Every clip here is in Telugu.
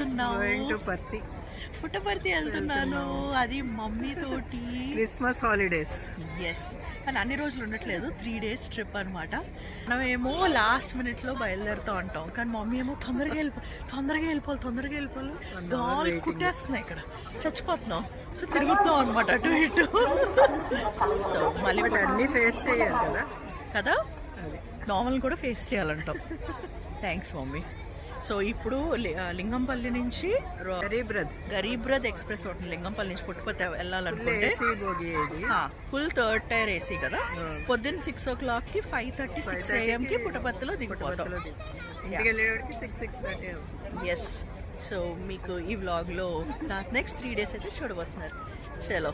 వెళ్తున్నావు? పత్తి. పుట్టపర్తి వెళ్తున్నాను. అది మమ్మీ తోటి. Christmas holidays. ఎస్ కానీ అన్ని రోజులు ఉండట్లేదు. త్రీ డేస్ ట్రిప్ అనమాట మనమేమో లాస్ట్ మినిట్లో బయలుదేరుతూ ఉంటాం. కానీ మమ్మీ ఏమో తొందరగా వెళ్ళిపో తొందరగా వెళ్ళిపోవాలి తొందరగా వెళ్ళిపోవాలి. గాలి కుట్టేస్తున్నాయి ఇక్కడ. చచ్చిపోతున్నాం. సో తిరుగుతాం అనమాట అటు ఇటు. సో మళ్ళీ అన్నీ ఫేస్ చేయాలి కదా. కదా? నార్మల్ కూడా ఫేస్ చేయాలంటాం. Thanks mummy. సో ఇప్పుడు లింగంపల్లి నుంచి రో- గరీబ్ రథ్ గరీబ్ రథ్ ఎక్స్ప్రెస్ ఒకటి లింగంపల్లి నుంచి పుట్టుపతి వెళ్ళాలనుకుంటే ఫుల్ థర్డ్ టైర్ ఏసీ కదా? పొద్దున్న సిక్స్ ఓ క్లాక్కి ఫైవ్ థర్టీ సిక్స్ ఏఎం కి పుట్టపత్తిలో దిగిపోతాం. Six six thirty yes so మీకు ఈ వ్లాగ్లో నెక్స్ట్ త్రీ డేస్ అయితే చూడబోతున్నారు. చలో.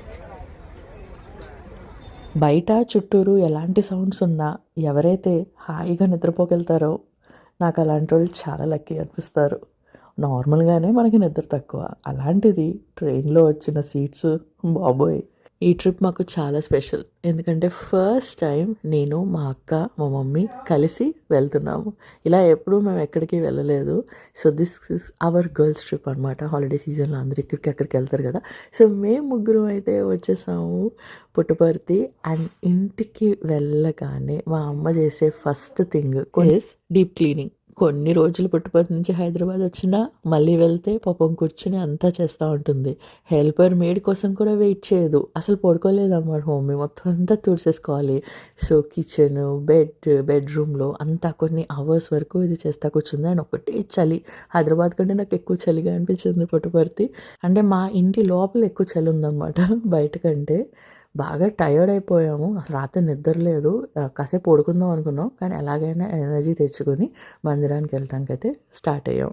బయట చుట్టూరు ఎలాంటి సౌండ్స్ ఉన్నా ఎవరైతే హాయిగా నిద్రపోగలుగుతారో నాకు అలాంటి వాళ్ళు చాలా లక్కీ అనిపిస్తారు. నార్మల్గానే మనకి నిద్ర తక్కువ. అలాంటిది ట్రైన్లో వచ్చిన సీట్స్ బాబోయ్! ఈ ట్రిప్ మాకు చాలా స్పెషల్. ఎందుకంటే ఫస్ట్ టైం నేను మా అక్క మా మమ్మీ కలిసి వెళ్తున్నాము. ఇలా ఎప్పుడూ మేము ఎక్కడికి వెళ్ళలేదు. So this is our girls trip అనమాట హాలిడే సీజన్లో అందరు ఇక్కడికి అక్కడికి వెళ్తారు కదా. సో మేము ముగ్గురు అయితే వచ్చేసాము పుట్టపర్తి. అండ్ ఇంటికి వెళ్ళగానే మా అమ్మ చేసే first thing is deep cleaning కొన్ని రోజులు పుట్టుపర్తి నుంచి హైదరాబాద్ వచ్చినా మళ్ళీ వెళ్తే పాపం కూర్చుని అంతా చేస్తూ ఉంటుంది. హెల్పర్ మేడ్ కోసం కూడా వెయిట్ చేయదు. అసలు పడుకోలేదు అన్నమాట మొత్తం అంతా తుడిసేసుకోవాలి సో కిచెన్ బెడ్ బెడ్రూమ్లో అంతా కొన్ని అవర్స్ వరకు ఇది చేస్తా కూర్చుంది. అండ్ ఒకటే చలి. హైదరాబాద్ కంటే నాకు ఎక్కువ చలిగా అనిపించింది పుట్టుపర్తి. అంటే మా ఇంటి లోపల ఎక్కువ చలి ఉందన్నమాట. బయట కంటే. బాగా టయర్డ్ అయిపోయాము. రాత్రి నిద్ర లేదు. కాసేపు పడుకుందాం అనుకున్నాం. కానీ ఎలాగైనా ఎనర్జీ తెచ్చుకొని మందిరానికి వెళ్ళటానికి అయితే స్టార్ట్ అయ్యాం.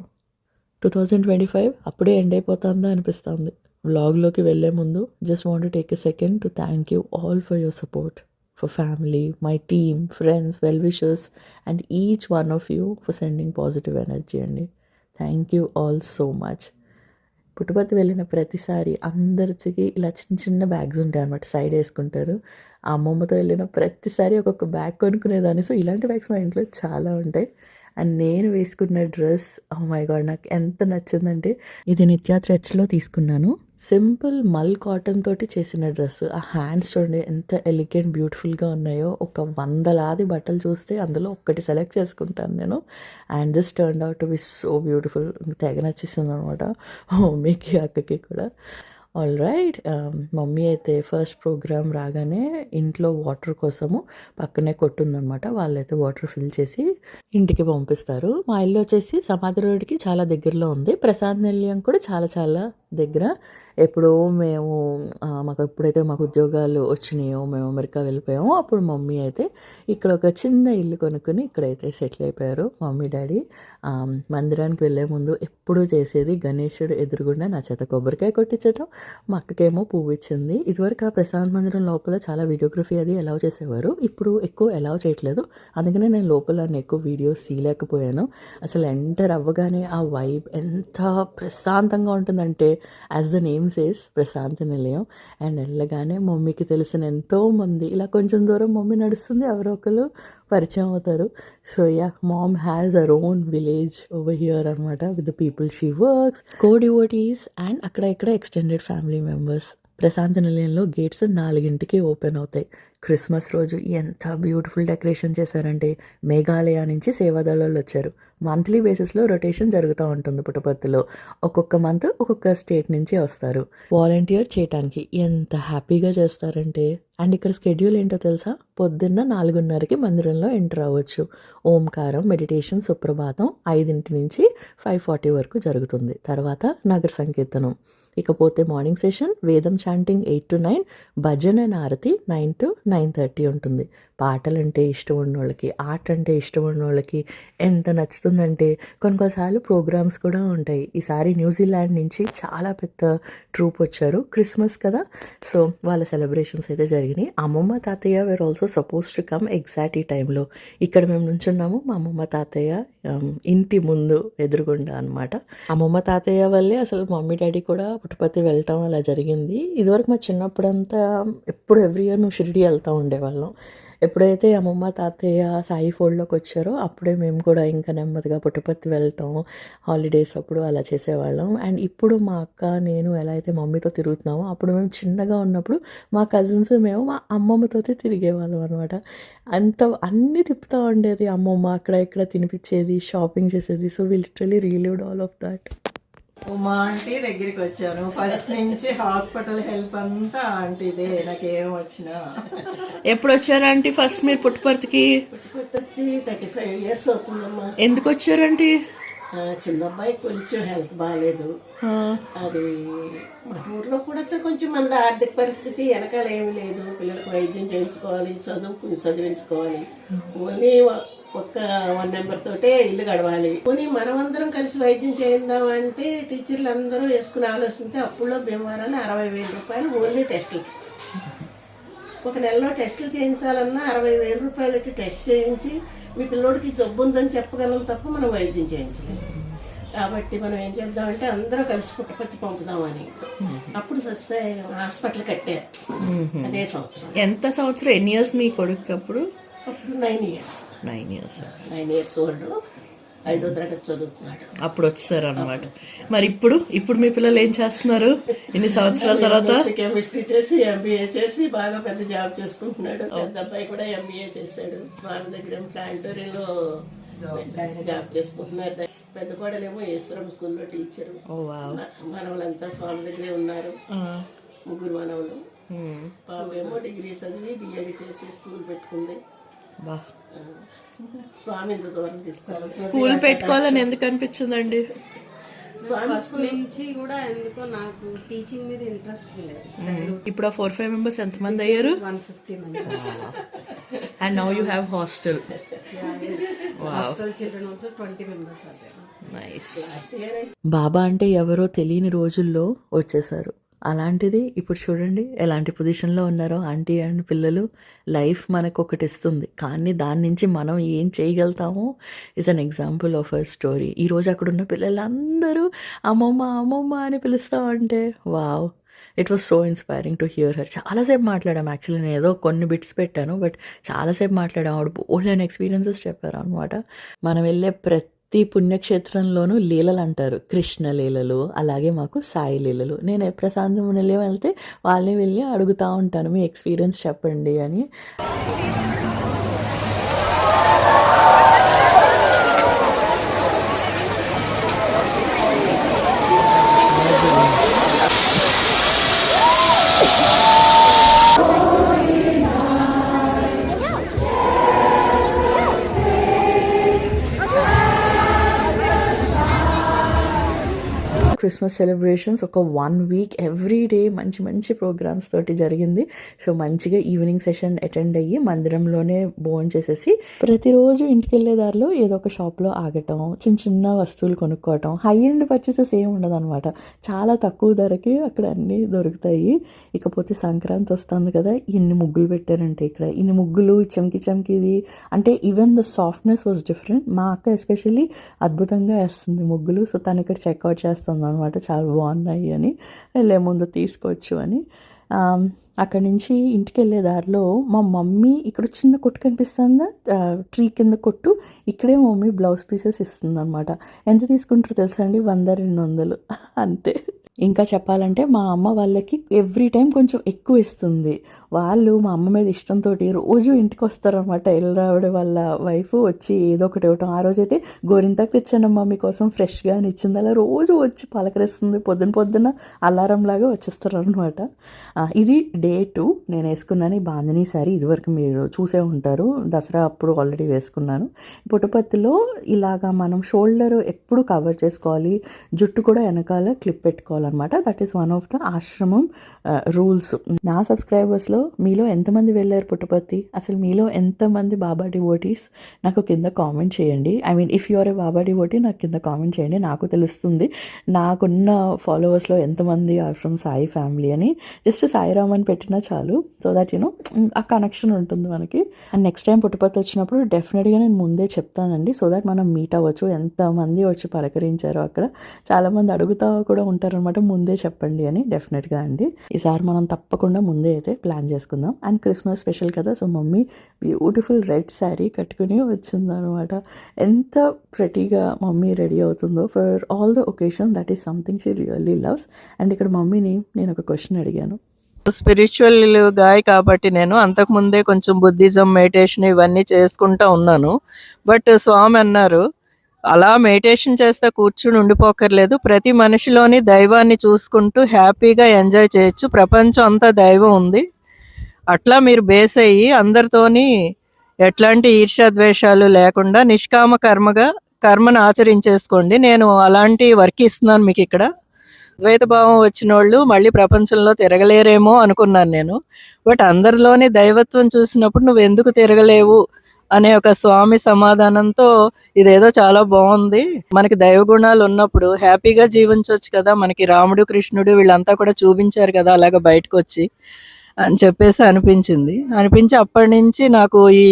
టూ థౌజండ్ ట్వంటీ ఫైవ్ అప్పుడే ఎండ్ అయిపోతుందా అనిపిస్తుంది. వ్లాగ్లోకి వెళ్ళే ముందు just want take a second to thank you all for your support for family my team friends well wishers and each one of you for sending positive energy అండి thank you all so much Puttaparthi వెళ్ళిన ప్రతిసారి అందరికి ఇలా చిన్న చిన్న బ్యాగ్స్ ఉంటాయి అనమాట సైడ్ వేసుకుంటారు. ఆ అమ్మమ్మతో వెళ్ళిన ప్రతిసారి ఒక్కొక్క బ్యాగ్ కొనుక్కునేదాన్ని. సో ఇలాంటి బ్యాగ్స్ మా ఇంట్లో చాలా ఉంటాయి. అండ్ నేను వేసుకున్న డ్రెస్ oh మై గాడ్ నాకు ఎంత నచ్చిందంటే ఇది నిత్యా థ్రెడ్స్లో తీసుకున్నాను. సింపుల్ మల్ కాటన్ తోటి చేసిన డ్రెస్. ఆ హ్యాండ్స్ చూడండి ఎంత ఎలిగెంట్ బ్యూటిఫుల్గా ఉన్నాయో. ఒక వందలాది బట్టలు చూస్తే అందులో ఒక్కటి సెలెక్ట్ చేసుకుంటాను నేను. And this turn out to be so beautiful. తెగ నచ్చేసింది అనమాట మమ్మీకి oh, అక్కకి కూడా. ఆల్ రైట్ um, మమ్మీ అయితే ఫస్ట్ ప్రోగ్రామ్ రాగానే ఇంట్లో వాటర్ కోసము పక్కనే కొట్టుందనమాట వాళ్ళైతే వాటర్ ఫిల్ చేసి ఇంటికి పంపిస్తారు. మా ఇల్లు వచ్చేసి సమాధి రోడ్డుకి చాలా దగ్గరలో ఉంది. ప్రసాద్ నిలయం కూడా చాలా చాలా దగ్గర. ఎప్పుడో మేము మాకు ఎప్పుడైతే మాకు ఉద్యోగాలు వచ్చినాయో మేము అమెరికా వెళ్ళిపోయామో అప్పుడు మమ్మీ అయితే ఇక్కడ ఒక చిన్న ఇల్లు కొనుక్కొని ఇక్కడైతే సెటిల్ అయిపోయారు మమ్మీ డాడీ. మందిరానికి వెళ్ళే ముందు ఎప్పుడూ చేసేది గణేశుడు ఎదురుగుండా నా చేత కొబ్బరికాయ కొట్టించడం మా అక్కకేమో పువ్వు ఇచ్చింది. ఇదివరకు ఆ ప్రశాంత్ మందిరం లోపల చాలా వీడియోగ్రఫీ అది అలౌ చేసేవారు. ఇప్పుడు ఎక్కువ అలౌ చేయట్లేదు. అందుకనే నేను లోపల నేను ఎక్కువ వీడియోస్ తీయలేకపోయాను. అసలు ఎంటర్ అవ్వగానే ఆ వైబ్ ఎంత ప్రశాంతంగా ఉంటుందంటే యాజ్ ద నేమ్ సేస్ ప్రశాంత నిలయం అండ్ వెళ్ళగానే మమ్మీకి తెలిసిన ఎంతో మంది ఇలా కొంచెం దూరం మమ్మీ నడుస్తుంది ఎవరో ఒకరు పరిచయం అవుతారు. So yeah mom has her own village over here అనమాట with the people she works co devotees and అక్కడ ఇక్కడ ఎక్స్టెండెడ్ ఫ్యామిలీ మెంబర్స్ ప్రశాంత నిలయంలో గేట్స్ నాలుగింటికి ఓపెన్ అవుతాయి. క్రిస్మస్ రోజు ఎంత బ్యూటిఫుల్ డెకరేషన్ చేశారంటే మేఘాలయ నుంచి సేవాదళాలు వచ్చారు. మంత్లీ బేసిస్లో రొటేషన్ జరుగుతూ ఉంటుంది పుట్టపర్తిలో. ఒక్కొక్క మంత్ ఒక్కొక్క స్టేట్ నుంచి వస్తారు. వాలంటీర్ చేయటానికి ఎంత హ్యాపీగా చేస్తారంటే అండ్ ఇక్కడ స్కెడ్యూల్ ఏంటో తెలుసా? పొద్దున్న నాలుగున్నరకి మందిరంలో ఎంటర్ అవ్వచ్చు. ఓంకారం మెడిటేషన్ సుప్రభాతం ఐదింటి నుంచి ఫైవ్ ఫార్టీ వరకు జరుగుతుంది. తర్వాత నగర సంకీర్తనం. ఇకపోతే మార్నింగ్ సెషన్ వేదం చాంటింగ్ ఎయిట్ టు నైన్ భజన నారతి ఆరతి నైన్ టు నైన్ థర్టీ ఉంటుంది. పాటలు అంటే ఇష్టం ఉన్న వాళ్ళకి ఆర్ట్ అంటే ఇష్టం ఉన్న వాళ్ళకి ఎంత నచ్చుతుందంటే కొన్ని కొన్నిసార్లు ప్రోగ్రామ్స్ కూడా ఉంటాయి. ఈసారి న్యూజిలాండ్ నుంచి చాలా పెద్ద ట్రూప్ వచ్చారు క్రిస్మస్ కదా. సో వాళ్ళ సెలబ్రేషన్స్ అయితే జరిగినాయి. అమ్మమ్మ తాతయ్య were also suppose to come exact ఈ టైంలో. ఇక్కడ మేము నుంచున్నాము. మా అమ్మమ్మ తాతయ్య um, ఇంటి ముందు ఎదురుగుండా అనమాట అమ్మమ్మ తాతయ్య వల్లే అసలు మమ్మీ డాడీ కూడా పుట్టపతి వెళ్ళటం అలా జరిగింది. ఇదివరకు మా చిన్నప్పుడంతా ఎప్పుడు ఎవ్రీ ఇయర్ మేము షిరిడి వెళ్తూ ఉండేవాళ్ళం. ఎప్పుడైతే అమ్మమ్మ తాతయ్య సాయి ఫోల్డ్లోకి వచ్చారో అప్పుడే మేము కూడా ఇంకా నెమ్మదిగా పుట్టపత్తి వెళ్ళటం హాలిడేస్ అప్పుడు అలా చేసేవాళ్ళం. అండ్ ఇప్పుడు మా అక్క నేను ఎలా అయితే మమ్మీతో తిరుగుతున్నామో అప్పుడు మేము చిన్నగా ఉన్నప్పుడు మా కజిన్స్ మేము మా అమ్మమ్మతో తిరిగేవాళ్ళం అనమాట అంత అన్నీ తిప్పుతూ ఉండేది అమ్మమ్మ అక్కడ ఇక్కడ తినిపించేది షాపింగ్ చేసేది. So we literally relived all of that Uma aunty దగ్గరికి వచ్చాను. ఫస్ట్ నుంచి హాస్పిటల్ హెల్ప్ అంతా ఆంటీదే నాకేం వచ్చినా. ఎప్పుడు వచ్చారంటే ఫస్ట్ మీరు పుట్టపర్తికి? వచ్చి థర్టీ ఫైవ్ ఇయర్స్ అవుతుందమ్మా. ఎందుకు వచ్చారంటే చిన్న అబ్బాయి కొంచెం హెల్త్ బాగాలేదు అది మా ఊర్లో కూడా కొంచెం మంది ఆర్థిక పరిస్థితి వెనకాల ఏమీ లేదు. పిల్లలకు వైద్యం చేయించుకోవాలి చదువుకుని చదివించుకోవాలి. ఓన్లీ ఒక్క వన్ నెంబర్ తోటే ఇల్లు గడవాలి. పోనీ మనమందరం కలిసి వైద్యం చేద్దామంటే టీచర్లు అందరూ వేసుకుని ఆలోచిస్తే అప్పుల్లో భీమవరాన్ని అరవై వేల రూపాయలు ఓన్లీ టెస్టులకి. ఒక నెలలో టెస్టులు చేయించాలన్నా అరవై వేల రూపాయలకి టెస్ట్ చేయించి మీ పిల్లోడికి జబ్బు ఉందని చెప్పగలం తప్ప మనం వైద్యం చేయించలేము కాబట్టి మనం ఏం చేద్దామంటే అందరూ కలిసి పుట్టపత్తి పంపుదామని. అప్పుడు హాస్పిటల్ కట్టారు. అదే సంవత్సరం. ఎంత సంవత్సరం? ఎన్ని ఇయర్స్ మీ కొడుకు అప్పుడు? అప్పుడు nine years. Nine years nine years old ఐదో తరగతి చదువుతున్నాడు. అప్పుడు వచ్చారు అనమాట మరి ఇప్పుడు ఇప్పుడు మీ పిల్లలు ఏం చేస్తున్నారు? ఇన్ని సంవత్సరాల తర్వాత? కెమిస్ట్రీ చేసి ఎంబీఏ చేసి బాగా పెద్ద జాబ్ చేసుకుంటున్నాడు. పెద్ద అబ్బాయి కూడా ఎంబీఏ చేశాడు. స్వామి దగ్గర ప్లాంటోరీలో జాబ్ చేసుకుంటున్నారు. పెద్ద కోడలేమో ఈశ్వరం స్కూల్లో టీచరు ఓ వావ్. మనవలంతా స్వామి దగ్గరే ఉన్నారు. ముగ్గురు మనవలు. పాపేమో డిగ్రీ చదివి బిఎడ్ చేసి స్కూల్ పెట్టుకుంది. స్వామి ఇంత దూరం తీస్తారు. స్కూల్ పెట్టుకోవాలని ఎందుకు అనిపించిందండి స్వామి ఫస్ట్ నుంచి కూడా ఎందుకో నాకు టీచింగ్ మీద ఇంట్రెస్ట్ ఉండేది. ఇప్పుడు ఆ ఫోర్ ఫైవ్ మెంబర్స్ ఎంతమంది అయ్యారు? One fifty members and now you have hostel hostel children also twenty members అదే నైస్ ఇయర్ బాబా అంటే ఎవరో తెలియని రోజుల్లో వచ్చేసారు. అలాంటిది ఇప్పుడు చూడండి ఎలాంటి పొజిషన్లో ఉన్నారో ఆంటీ అండ్ పిల్లలు లైఫ్ మనకు ఒకటి ఇస్తుంది. కానీ దాని నుంచి మనం ఏం చేయగలుగుతామో is an example of a story ఈరోజు అక్కడ ఉన్న పిల్లలందరూ అమ్మమ్మ అమ్మమ్మ అని పిలుస్తావు అంటే wow it was so inspiring to hear her చాలాసేపు మాట్లాడాం. యాక్చువల్లీ నేను ఏదో కొన్ని బిట్స్ పెట్టాను బట్ చాలాసేపు మాట్లాడాం. ఆవిడ బోల్డ్ అండ్ ఎక్స్పీరియన్సెస్ చెప్పారు అనమాట మనం వెళ్ళే ప్రతి పుణ్యక్షేత్రంలోనూ లీలలు అంటారు. కృష్ణ లీలలు అలాగే మాకు సాయి లీలలు. నేను ప్రశాంతం వెళ్తే వాళ్ళని వెళ్ళి అడుగుతూ ఉంటాను. మీ ఎక్స్పీరియన్స్ చెప్పండి అని. క్రిస్మస్ సెలబ్రేషన్స్ ఒక వన్ వీక్ ఎవ్రీ డే మంచి మంచి ప్రోగ్రామ్స్ తోటి జరిగింది. సో మంచిగా ఈవినింగ్ సెషన్ అటెండ్ అయ్యి మందిరంలోనే భోజనం చేసేసి ప్రతిరోజు ఇంటికి వెళ్ళే దారిలో ఏదో ఒక షాప్లో ఆగటం చిన్న చిన్న వస్తువులు కొనుక్కోవటం హై ఎండ్ పర్చేసెస్ ఏమి ఉండదు అనమాట చాలా తక్కువ ధరకి అక్కడ అన్నీ దొరుకుతాయి. ఇకపోతే సంక్రాంతి వస్తుంది కదా ఇన్ని ముగ్గులు పెట్టారంటే ఇక్కడ ఇన్ని ముగ్గులు చమ్కి చమ్కిది అంటే even the softness was different మా అక్క ఎస్పెషల్లీ అద్భుతంగా వేస్తుంది ముగ్గులు. సో తను ఇక్కడ చెక్అవుట్ చేస్తుంది అనమాట చాలా బాగున్నాయి అని. వెళ్ళే ముందు తీసుకోవచ్చు అని. అక్కడి నుంచి ఇంటికి వెళ్ళే దారిలో మా మమ్మీ ఇక్కడ చిన్న కొట్టు కనిపిస్తుందా? ట్రీ కింద కొట్టు. ఇక్కడే మమ్మీ బ్లౌజ్ పీసెస్ ఇస్తుంది అనమాట ఎంత తీసుకుంటారో తెలుసా అండి? వంద రెండు వందలు. అంతే. ఇంకా చెప్పాలంటే మా అమ్మ వాళ్ళకి ఎవ్రీ టైం కొంచెం ఎక్కువ ఇస్తుంది. వాళ్ళు మా అమ్మ మీద ఇష్టంతో రోజు ఇంటికి వస్తారనమాట ఎల్లరావిడ వాళ్ళ వైఫ్ వచ్చి ఏదో ఒకటి ఇవ్వటం. ఆ రోజు అయితే గోరింతాకు తెచ్చానమ్మా మీకోసం ఫ్రెష్గా అని ఇచ్చింది. అలా రోజు వచ్చి పలకరిస్తుంది. పొద్దున పొద్దున అలారం లాగా వచ్చేస్తారు అనమాట ఇది డే టూ. నేను వేసుకున్నాను ఈ బాందిని సారీ. ఇదివరకు మీరు చూసే ఉంటారు. దసరా అప్పుడు ఆల్రెడీ వేసుకున్నాను. పుట్టపత్తిలో ఇలాగా మనం షోల్డర్ ఎప్పుడు కవర్ చేసుకోవాలి? జుట్టు కూడా వెనకాల క్లిప్ పెట్టుకోవాలన్నమాట. That is one of the ashram rules. నా సబ్స్క్రైబర్స్లో సో మీలో ఎంతమంది వెళ్ళారు పుట్టపర్తి? అసలు మీలో ఎంతమంది బాబా డివోటీస్? నాకు కింద కామెంట్ చేయండి. I mean if you're a Baba devotee నాకు కింద కామెంట్ చేయండి. నాకు తెలుస్తుంది నాకున్న ఫాలోవర్స్లో ఎంతమంది ఆర్ ఫ్రమ్ సాయి ఫ్యామిలీ అని. జస్ట్ సాయిరామ్ అని పెట్టినా చాలు. సో దట్ యూనో ఆ కనెక్షన్ ఉంటుంది మనకి. అండ్ నెక్స్ట్ టైం పుట్టపర్తి వచ్చినప్పుడు డెఫినెట్గా నేను ముందే చెప్తానండి. సో దట్ మనం మీట్ అవ్వచ్చు. ఎంతమంది వచ్చి పలకరించారో అక్కడ. చాలామంది అడుగుతా కూడా ఉంటారనమాట ముందే చెప్పండి అని. డెఫినెట్గా అండి. ఈసారి మనం తప్పకుండా ముందే అయితే ప్లాన్ ప్లాన్ చేసుకుందాం. అండ్ క్రిస్మస్ స్పెషల్ కదా so mummy beautiful red sari కట్టుకుని వచ్చిందనమాట ఎంత ప్రతిగా మమ్మీ రెడీ అవుతుందో for all the occasion that is something she really loves and ఇక్కడ మమ్మీని నేను ఒక క్వశ్చన్ అడిగాను. స్పిరిచువల్ గాయ్ కాబట్టి నేను అంతకుముందే కొంచెం బుద్ధిజం మెడిటేషన్ ఇవన్నీ చేసుకుంటా ఉన్నాను. బట్ స్వామి అన్నారు అలా మెడిటేషన్ చేస్తే కూర్చుని ఉండిపోకర్లేదు. ప్రతి మనిషిలోని దైవాన్ని చూసుకుంటూ హ్యాపీగా ఎంజాయ్ చేయొచ్చు. ప్రపంచం అంతా దైవం ఉంది. అట్లా మీరు బేస్ అయ్యి అందరితోని ఎట్లాంటి ఈర్ష్యాద్వేషాలు లేకుండా నిష్కామ కర్మగా కర్మను ఆచరించేసుకోండి. నేను అలాంటి వర్క్ ఇస్తున్నాను మీకు ఇక్కడ. ద్వైతభావం వచ్చిన వాళ్ళు మళ్ళీ ప్రపంచంలో తిరగలేరేమో అనుకున్నాను నేను. బట్ అందరిలోని దైవత్వం చూసినప్పుడు నువ్వు ఎందుకు తిరగలేవు అనే ఒక స్వామి సమాధానంతో ఇదేదో చాలా బాగుంది. మనకి దైవ గుణాలు ఉన్నప్పుడు హ్యాపీగా జీవించవచ్చు కదా. మనకి రాముడు కృష్ణుడు వీళ్ళంతా కూడా చూపించారు కదా అలాగ బయటకు వచ్చి అని చెప్పేసి అనిపించింది. అనిపించి అప్పటి నుంచి నాకు ఈ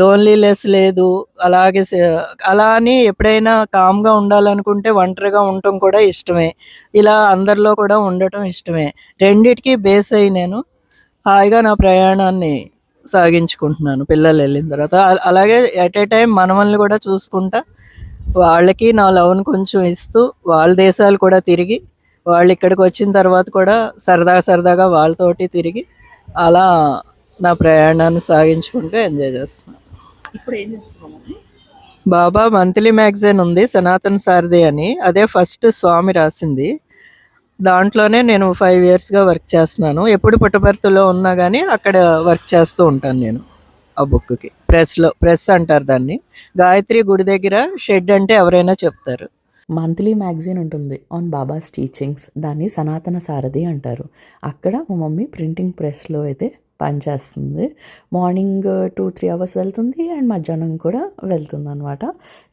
లోన్లీనెస్ లేదు. అలాగే అలా అని ఎప్పుడైనా కామ్గా ఉండాలనుకుంటే ఒంటరిగా ఉండటం కూడా ఇష్టమే. ఇలా అందరిలో కూడా ఉండటం ఇష్టమే. రెండిటికి బేస్ అయ్యి నేను హాయిగా నా ప్రయాణాన్ని సాగించుకుంటున్నాను. పిల్లలు వెళ్ళిన తర్వాత. అలాగే ఎట్ ఏ టైం మనమల్ని కూడా చూసుకుంటా వాళ్ళకి నా లవ్ను కొంచెం ఇస్తూ వాళ్ళ దేశాలు కూడా తిరిగి వాళ్ళు ఇక్కడికి వచ్చిన తర్వాత కూడా సరదా సరదాగా వాళ్ళతోటి తిరిగి అలా నా ప్రయాణాన్ని సాగించుకుంటూ ఎంజాయ్ చేస్తున్నాను. ఇప్పుడు ఏం చేస్తున్నాము బాబా మంత్లీ మ్యాగజైన్ ఉంది సనాతన్ సారథి అని. అదే ఫస్ట్ స్వామి రాసింది. దాంట్లోనే నేను ఫైవ్ ఇయర్స్గా వర్క్ చేస్తున్నాను. ఎప్పుడు పుట్టపర్తిలో ఉన్నా కానీ అక్కడ వర్క్ చేస్తూ ఉంటాను నేను ఆ బుక్కి. ప్రెస్లో ప్రెస్ అంటారు దాన్ని. గాయత్రి గుడి దగ్గర షెడ్ అంటే ఎవరైనా చెప్తారు. మంత్లీ మ్యాగజైన్ ఉంటుంది. On Baba's teachings. దాన్ని సనాతన సారథి అంటారు. అక్కడ మా మమ్మీ ప్రింటింగ్ ప్రెస్లో అయితే పనిచేస్తుంది. మార్నింగ్ టూ త్రీ అవర్స్ వెళ్తుంది అండ్ మధ్యాహ్నం కూడా వెళ్తుంది అనమాట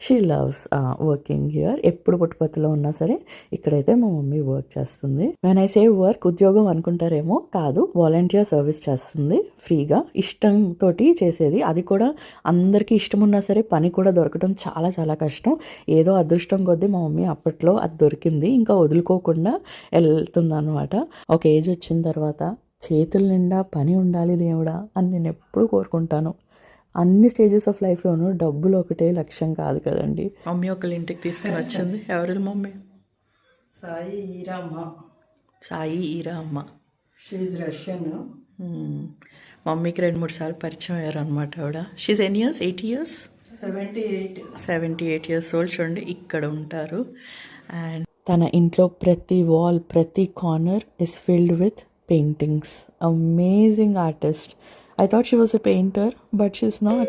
షీ లవ్స్ వర్కింగ్ హియర్ ఎప్పుడు పుట్టుపత్తిలో ఉన్నా సరే ఇక్కడైతే మా మమ్మీ వర్క్ చేస్తుంది. వెన్ ఐ సే వర్క్ ఉద్యోగం అనుకుంటారేమో కాదు వాలంటీర్ సర్వీస్ చేస్తుంది ఫ్రీగా. ఇష్టంతో చేసేది. అది కూడా అందరికీ ఇష్టం ఉన్నా సరే పని కూడా దొరకడం చాలా చాలా కష్టం. ఏదో అదృష్టం కొద్దీ మా మమ్మీ అప్పట్లో అది దొరికింది. ఇంకా వదులుకోకుండా వెళ్తుంది అనమాట ఒక ఏజ్ వచ్చిన తర్వాత చేతుల నిండా పని ఉండాలి దేవుడా అని నేను ఎప్పుడూ కోరుకుంటాను. అన్ని స్టేజెస్ ఆఫ్ లైఫ్లోనూ డబ్బులు ఒకటే లక్ష్యం కాదు కదండి. మమ్మీ ఒకళ్ళ ఇంటికి తీసుకుని వచ్చింది ఎవరు మమ్మీ? సాయి ఈరమ్మ. సాయి ఈరా అమ్మ షీజ్ రష్యన్ మ్మ్. మమ్మీకి రెండు మూడు సార్లు పరిచయం అయ్యారు అనమాట ఆవిడ. She's an years eight years seventy eight seventy eight years old చూడండి ఇక్కడ ఉంటారు. అండ్ తన ఇంట్లో ప్రతి వాల్ ప్రతి corner is filled with paintings. Amazing artist. I thought she was a painter, but she's not.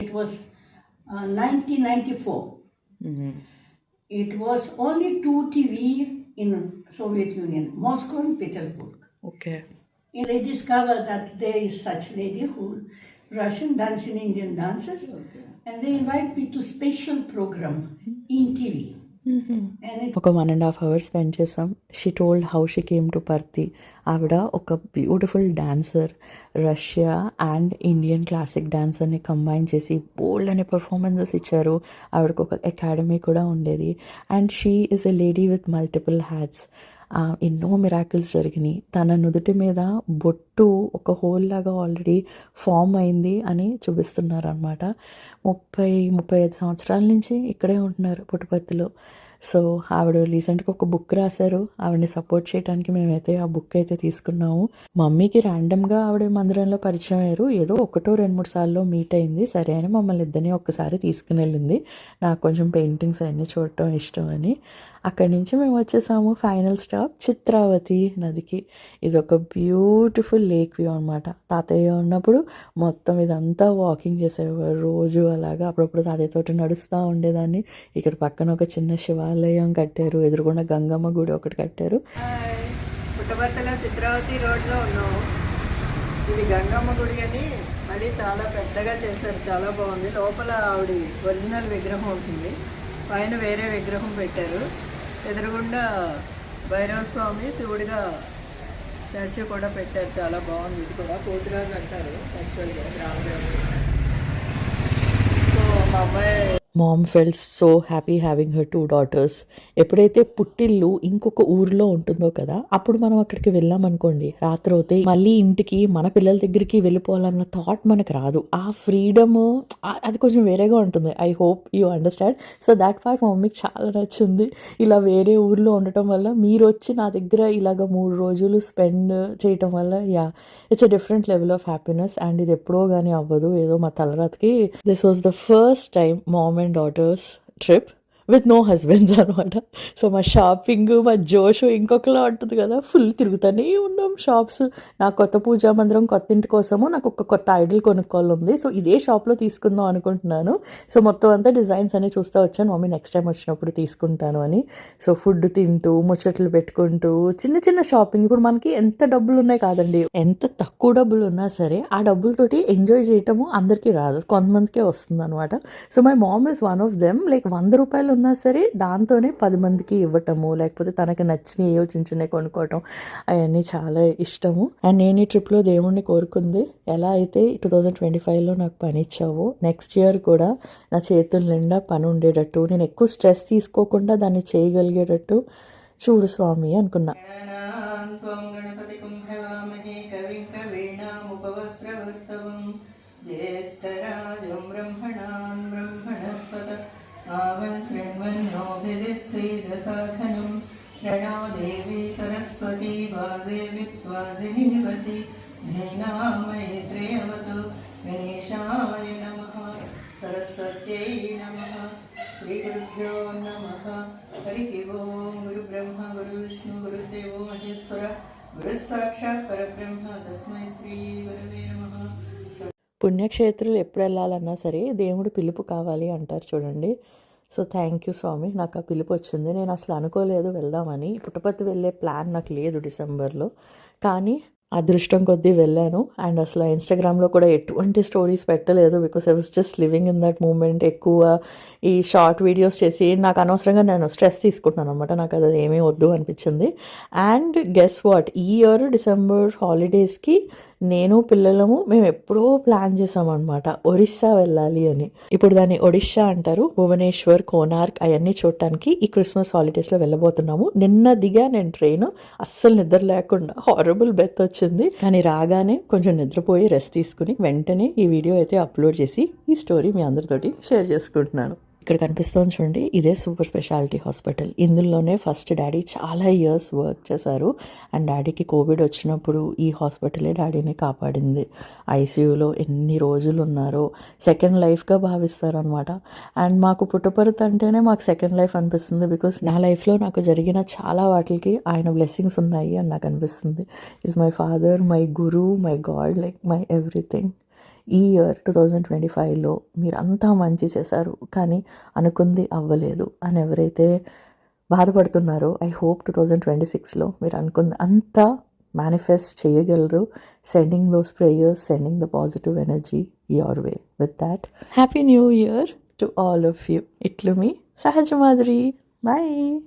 It was uh, 1994. Mm-hmm. It was only two TV in Soviet Union, Moscow and Petersburg. Okay. And they discovered that there is such lady who Russian dancing Indian dances, and they invite me to special program in TV. And it ఒక one and half hours spend చేసాం. She told how she came to Parthi ఆవిడ ఒక beautiful dancer Russia and Indian classic డాన్సర్ని combine చేసి బోల్డ్ అనే పర్ఫార్మెన్సెస్ ఇచ్చారు. ఆవిడకు ఒక అకాడమీ కూడా ఉండేది. And she is a lady with multiple hats ఎన్నో మిరాకిల్స్ జరిగినాయి. తన నుదుటి మీద బొట్టు ఒక హోల్ లాగా ఆల్రెడీ ఫామ్ అయింది అని చూపిస్తున్నారు అనమాట ముప్పై ముప్పై ఐదు సంవత్సరాల నుంచి ఇక్కడే ఉంటున్నారు పుట్టుపత్తిలో. సో ఆవిడ రీసెంట్గా ఒక బుక్ రాశారు. ఆవిడని సపోర్ట్ చేయడానికి మేమైతే ఆ బుక్ అయితే తీసుకున్నాము. మమ్మీకి ర్యాండమ్గా ఆవిడ మందిరంలో పరిచయం అయ్యారు. ఏదో ఒకటో రెండు మూడు సార్లు మీట్ అయింది. సరే అని మమ్మల్ని ఇద్దరిని ఒక్కసారి తీసుకుని వెళ్ళింది. నాకు కొంచెం పెయింటింగ్స్ అన్నీ చూడటం ఇష్టం అని. అక్కడి నుంచి మేము వచ్చేసాము. ఫైనల్ స్టాప్ చిత్రావతి నదికి. ఇది ఒక బ్యూటిఫుల్ లేక్ వ్యూ అనమాట తాతయ్య ఉన్నప్పుడు మొత్తం ఇదంతా వాకింగ్ చేసేవారు. రోజు అలాగా అప్పుడప్పుడు తాతయ్యతో నడుస్తూ ఉండేదాన్ని. ఇక్కడ పక్కన ఒక చిన్న శివాలయం కట్టారు. ఎదురుగుండా గంగమ్మ గుడి ఒకటి కట్టారు. పుట్టపర్తిలో చిత్రావతి రోడ్లో ఉన్నాము. ఇది గంగమ్మ గుడి అని మళ్ళీ చాలా పెద్దగా చేశారు. చాలా బాగుంది. లోపల ఆవిడ ఒరిజినల్ విగ్రహం ఉంటుంది. పైన వేరే విగ్రహం పెట్టారు. ఎదురుగుండా భైరవ స్వామి శివుడిగా స్టాచ్యూ కూడా పెట్టారు. చాలా బాగుంది. ఇది కూడా పోతురాజు అంటారు. యాక్చువల్గా రామదేవుడు. సో మా అమ్మాయి mom felt so happy having her two daughters ఎప్పుడైతే పుట్టిల్లు ఇంకొక ఊర్లో ఉంటుందో కదా అప్పుడు మనం అక్కడికి వెళ్ళామనుకోండి రాత్రి అవుతే మళ్ళీ ఇంటికి మన పిల్లల దగ్గరికి వెళ్ళిపోవాలన్న థాట్ మనకు రాదు. ఆ ఫ్రీడమ్ అది కొంచెం వేరేగా ఉంటుంది. I hope you understand so that part మా మమ్మీకి చాలా నచ్చింది. ఇలా వేరే ఊర్లో ఉండటం వల్ల మీరు వచ్చి నా దగ్గర ఇలాగ మూడు రోజులు స్పెండ్ చేయటం వల్ల yeah it's a different level of happiness and ఇది ఎప్పుడో కానీ అవ్వదు. ఏదో మా తలరాత్కి this was the first time mom and daughters trip with no husbands అనమాట. సో మా షాపింగ్ మా జోష్ ఇంకొకలా ఉంటుంది కదా ఫుల్ తిరుగుతూనే ఉన్నాం షాప్స్ నా కొత్త పూజా మందిరం కొత్త ఇంటి కోసము నాకు ఒక కొత్త ఐడల్ కొనుక్కోవాలి ఉంది సో ఇదే షాప్లో తీసుకుందాం అనుకుంటున్నాను. సో మొత్తం అంతా డిజైన్స్ అన్ని చూస్తూ వచ్చాను. మమ్మీ నెక్స్ట్ టైం వచ్చినప్పుడు తీసుకుంటాను అని. సో ఫుడ్ తింటూ ముచ్చట్లు పెట్టుకుంటూ చిన్న చిన్న షాపింగ్ ఇప్పుడు మనకి ఎంత డబ్బులు ఉన్నాయి కాదండి. ఎంత తక్కువ డబ్బులు ఉన్నా సరే ఆ డబ్బులతోటి ఎంజాయ్ చేయటము అందరికీ రాదు. కొంతమందికే వస్తుంది అనమాట so my mom is one of them like వంద రూపాయలు ఉన్నా సరే దాంతోనే పది మందికి ఇవ్వటము లేకపోతే తనకి నచ్చిన ఏవో చిన్న చిన్నవి కొనుక్కోవటం అవన్నీ చాలా ఇష్టము అండ్ నేను ఈ ట్రిప్లో దేవుణ్ణి కోరుకుంది ఎలా అయితే టూ థౌజండ్ ట్వంటీ ఫైవ్లో నాకు పని ఇచ్చావో నెక్స్ట్ ఇయర్ కూడా నా చేతుల నిండా పని ఉండేటట్టు నేను ఎక్కువ స్ట్రెస్ తీసుకోకుండా దాన్ని చేయగలిగేటట్టు చూడు స్వామి అనుకున్నా त्वं गणपतिं हवामहे कविं कवीणामुपवस्त्रवस्तवं ज्येष्ठराजं ब्रह्मणां ब्रह्मणस्पत आवन् शृण्वन्नोभिदिस्सेदसाधनं प्रणो देवी सरस्वती वाजे विद्वाजे निवति धेनामयित्र्यवतु गणेशाय नमः। सरस्वत्यै नमः। श्रीगुरुभ्यो नमः। हरिः गुरुब्रह्मा गुरुविष्णु गुरुदेवो महेश्वर। गुरुः साक्षात् परब्रह्म। तस्मै श्रीगुरवे नमः। పుణ్యక్షేత్రాలు ఎప్పుడు వెళ్ళాలన్నా సరే దేవుడు పిలుపు కావాలి అంటారు చూడండి. సో థ్యాంక్ యూ స్వామి నాకు ఆ పిలుపు వచ్చింది. నేను అసలు అనుకోలేదు వెళ్దామని. పుట్టపర్తి వెళ్ళే ప్లాన్ నాకు లేదు డిసెంబర్లో. కానీ అదృష్టం కొద్దీ వెళ్ళాను. అండ్ అసలు ఇన్స్టాగ్రామ్లో కూడా ఎటువంటి స్టోరీస్ పెట్టలేదు. Because I was just living in that moment ఎక్కువ. ఈ షార్ట్ వీడియోస్ చేసి నాకు అనవసరంగా నేను స్ట్రెస్ తీసుకుంటున్నాను అనమాట నాకు అది ఏమీ వద్దు అనిపించింది. అండ్ గెస్ వాట్ ఈ ఇయర్ డిసెంబర్ హాలిడేస్కి నేను పిల్లలము మేము ఎప్పుడో ప్లాన్ చేసామన్నమాట. ఒరిస్సా వెళ్ళాలి అని. ఇప్పుడు దాన్ని ఒడిస్సా అంటారు భువనేశ్వర్ కోనార్క్ అవన్నీ చూడటానికి ఈ క్రిస్మస్ హాలిడేస్లో వెళ్ళబోతున్నాము. నిన్న దిగా నేను ట్రైన్ అస్సలు నిద్ర లేకుండా హారబుల్ బెత్ వచ్చింది. కానీ రాగానే కొంచెం నిద్రపోయి రెస్ట్ తీసుకుని వెంటనే ఈ వీడియో అయితే అప్లోడ్ చేసి ఈ స్టోరీ మీ అందరితోటి షేర్ చేసుకుంటున్నాను. ఇక్కడ కనిపిస్తుంది చూడండి. ఇదే సూపర్ స్పెషాలిటీ హాస్పిటల్. ఇందులోనే ఫస్ట్ డాడీ చాలా ఇయర్స్ వర్క్ చేశారు. అండ్ డాడీకి కోవిడ్ వచ్చినప్పుడు ఈ హాస్పిటలే డాడీని కాపాడింది. ఐసీయూలో ఎన్ని రోజులు ఉన్నారో సెకండ్ లైఫ్గా భావిస్తారు అనమాట అండ్ మాకు పుట్టపర్తి అంటేనే మాకు సెకండ్ లైఫ్ అనిపిస్తుంది బికాస్ నా లైఫ్లో నాకు జరిగిన చాలా వాటికి ఆయన బ్లెస్సింగ్స్ ఉన్నాయి అని నాకు అనిపిస్తుంది. Is my father my guru my god like my everything ఈ ఇయర్ టూ థౌజండ్ ట్వంటీ ఫైవ్లో మీరు అంతా మంచి చేశారు కానీ అనుకుంది అవ్వలేదు అని ఎవరైతే బాధపడుతున్నారో I hope two thousand twenty సిక్స్లో మీరు అనుకుంది అంతా మేనిఫెస్ట్ చేయగలరు. Sending those prayers sending the positive energy your way with that happy new year to all of you ఇట్లు మీ సహజ మాదిరి బాయ్